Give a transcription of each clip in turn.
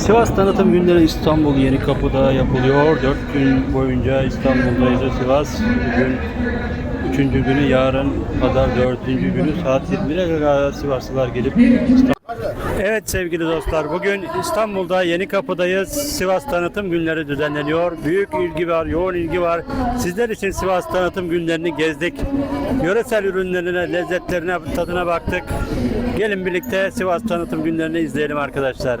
Sivas Tanıtım Günleri İstanbul Yeni Kapı'da yapılıyor. 4 gün boyunca İstanbul'dayız Sivas. Bugün 3. günü yarın pazar 4. günü saat 21'e kadar Sivaslılar gelip. Evet sevgili dostlar bugün İstanbul'da Yeni Kapı'dayız. Sivas Tanıtım Günleri düzenleniyor. Büyük ilgi var, yoğun ilgi var. Sizler için Sivas Tanıtım Günlerini gezdik. Yöresel ürünlerine, lezzetlerine, tadına baktık. Gelin birlikte Sivas Tanıtım Günlerini izleyelim arkadaşlar.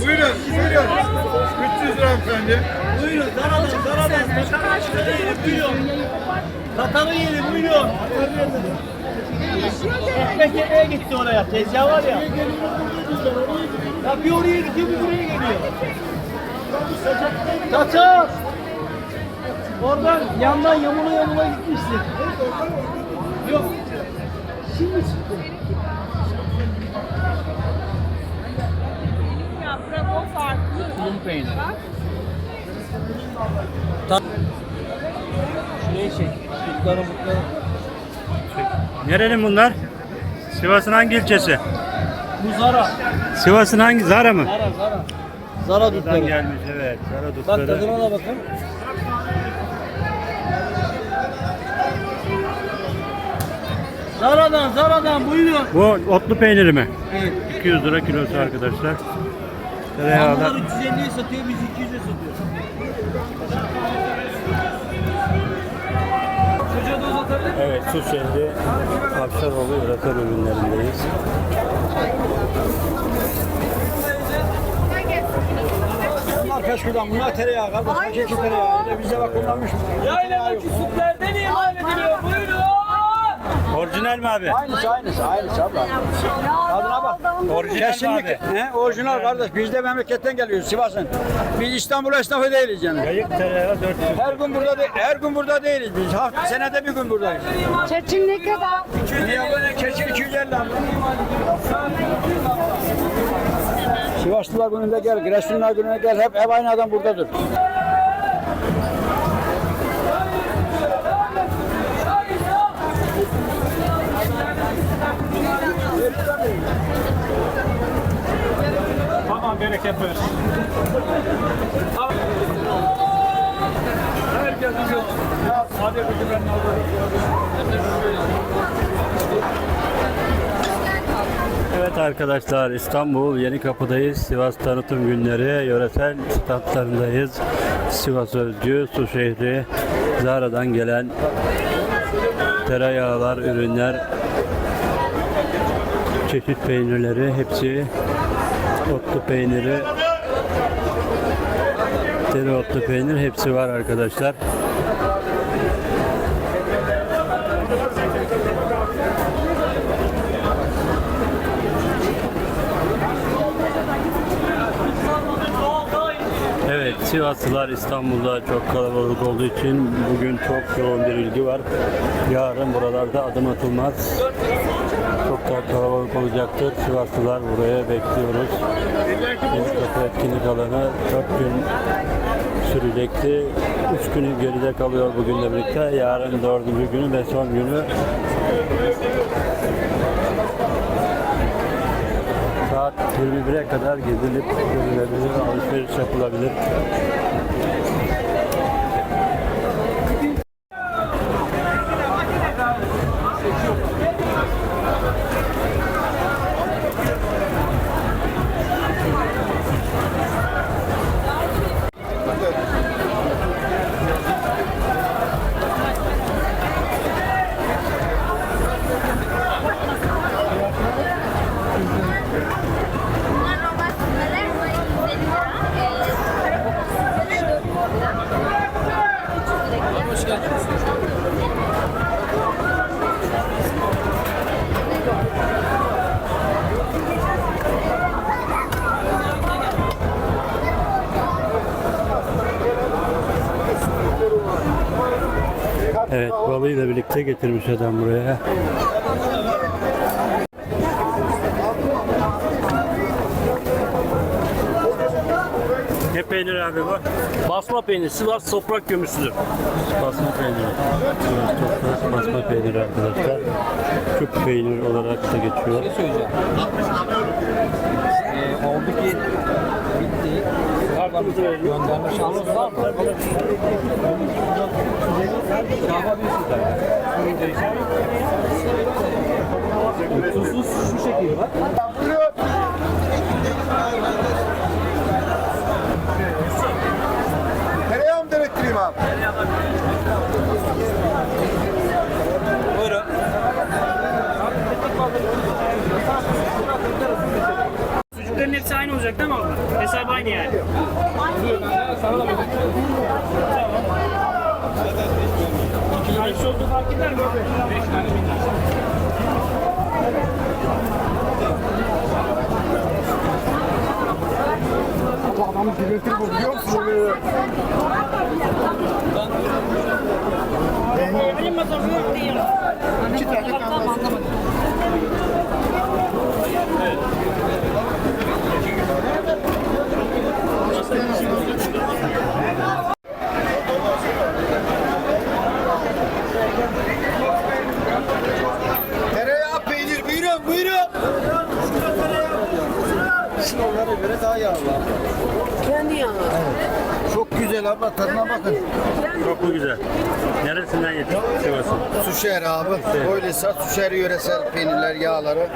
buyurun, buyurun. 300 lira efendim. Buyurun, zaradan, zaradan. Satanı yeri buyurun. Satanı yeri buyurun. Ekmek yemeye gitti oraya, tezgah var ya. Ya bir oraya gidiyor, bir buraya geliyor. Kaçar. Oradan yandan yamula yamula gitmişsin. Yok. Şimdi çıktı. Yaprak o farklı. Tulum peyniri. Şuraya çek. Mutları mutları. Nerenin bunlar? Sivas'ın hangi ilçesi? Bu Zara. Sivas'ın hangi? Zara mı? Zara, Zara. Zara Buradan dutları. gelmiş evet. Zara Bak dutları. tadına da bakın. Zara'dan, Zara'dan buyurun. Bu otlu peyniri mi? Evet. 200 lira kilosu arkadaşlar. Onlar Tereyağlar. 350'ye satıyor, biz 200'e satıyoruz. Çocuğa da uzatabilir miyim? Evet Suseli Aksaroğlu üretim ürünlerindeyiz. Bunlar peşkudan, bunlar tereyağı kardeş. Hakiki tereyağı. Öyle bize bak kullanmış. Yayladaki sütlerden imal ediliyor, buyurun. Orijinal mi abi? Aynısı aynısı aynısı abla. Adına bak. Orijinal mi Kesinlikle. abi? He, orijinal kardeş. Biz de memleketten geliyoruz Sivas'ın. Biz İstanbul esnafı değiliz yani. Yayık tereyağı 400. Her gün burada de- her gün burada değiliz biz. Hafta senede bir gün buradayız. Çetin ne kadar? Niye böyle keçi 250 abla. Sivaslılar gününde gel, Giresunlar gününe gel. Hep, hep aynı adam buradadır. Bizi ben Evet arkadaşlar İstanbul Yeni Kapı'dayız. Sivas tanıtım günleri yöresel standlarındayız. Sivas özgü su şehri Zara'dan gelen tereyağlar, ürünler, çeşit peynirleri hepsi otlu peyniri dereotlu peynir hepsi var arkadaşlar. Evet, Sivaslılar İstanbul'da çok kalabalık olduğu için bugün çok yoğun bir ilgi var. Yarın buralarda adım atılmaz. Kalabalık olacaktır. Sivaslılar buraya bekliyoruz. Yeni kapı etkinlik alanı 4 gün sürecekti. 3 günü geride kalıyor bugünle birlikte. Yarın dördüncü günü ve son günü saat 21'e kadar gezilip görülebilir, alışveriş yapılabilir. Evet, balıyla birlikte getirmiş adam buraya. Peynir abi bu? Basma peynir, Sivas toprak gömüsüdür. Basma peyniri. Evet, toprak basma peyniri arkadaşlar. Küp peynir olarak da geçiyor. söyleyeceğim. Ee, oldu ki bitti. Gönderme şansı var mı? Tuzsuz şu şekilde bak. Olacak değil mi abla? Hesap aynı yani. Hangisi olduğu fark eder mi? Beş tane Adamı diriltir bu biliyor musun? Benim masam yok değil. İki tane kalmasın. Tereyağı peynir buyurun buyurun. Onlara göre daha yağlı. Kendi yağı. Çok güzel abla tadına bakın. Çok mu güzel? Neresinden yedin? Sivas'ın. Suşer abi. Öyleyse Suşer yöresel peynirler, yağları.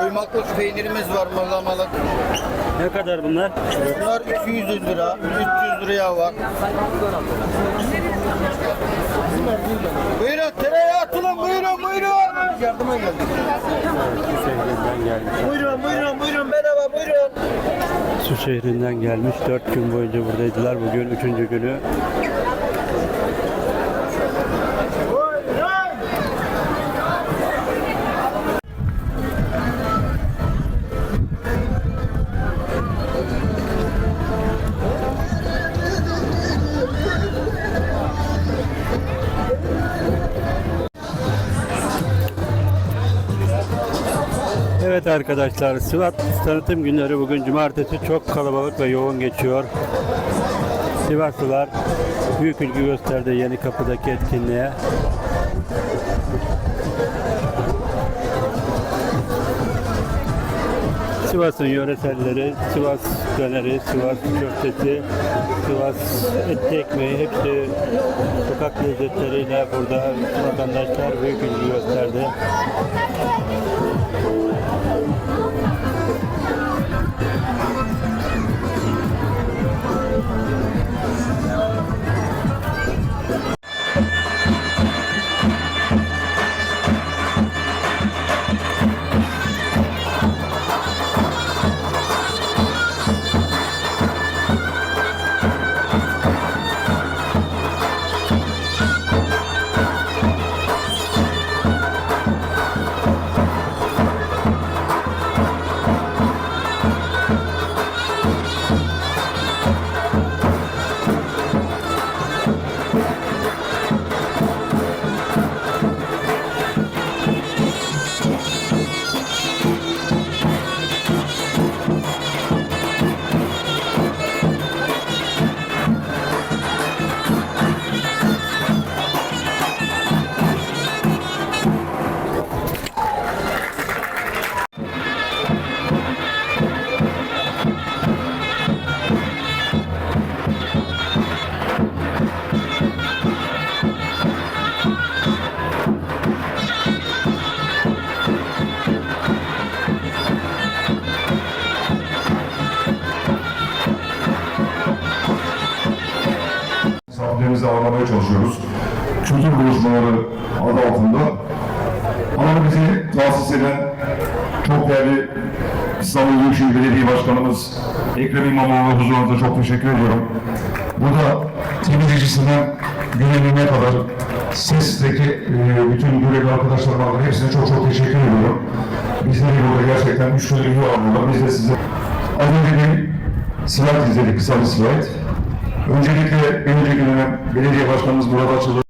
Kuymaklık peynirimiz var mırlamalık. Ne kadar bunlar? Bunlar 200 lira, 300 liraya var. Buyurun tereyağı atılın buyurun buyurun. Yardıma geldik. Su şehrinden gelmiş. Buyurun buyurun buyurun merhaba buyurun. Su şehrinden gelmiş. Dört gün boyunca buradaydılar. Bugün üçüncü günü. Evet arkadaşlar Sivas tanıtım günleri bugün cumartesi çok kalabalık ve yoğun geçiyor. Sivaslılar büyük ilgi gösterdi Yeni Kapı'daki etkinliğe. Sivas'ın yöreselleri, Sivas döneri, Sivas köftesi, Sivas etli ekmeği hepsi sokak lezzetleriyle burada vatandaşlar büyük ilgi gösterdi. İstanbul Büyükşehir Belediye Başkanımız Ekrem İmamoğlu huzurunda çok teşekkür ediyorum. Burada temizlicisinden güvenliğine kadar sesteki e, bütün görevli arkadaşlarıma da hepsine çok çok teşekkür ediyorum. Bizleri burada gerçekten müşteri iyi ağırlıyorlar. Biz de size az önce bir slide izledik, kısa bir slide. Öncelikle bir önceki dönem belediye başkanımız burada açıldı.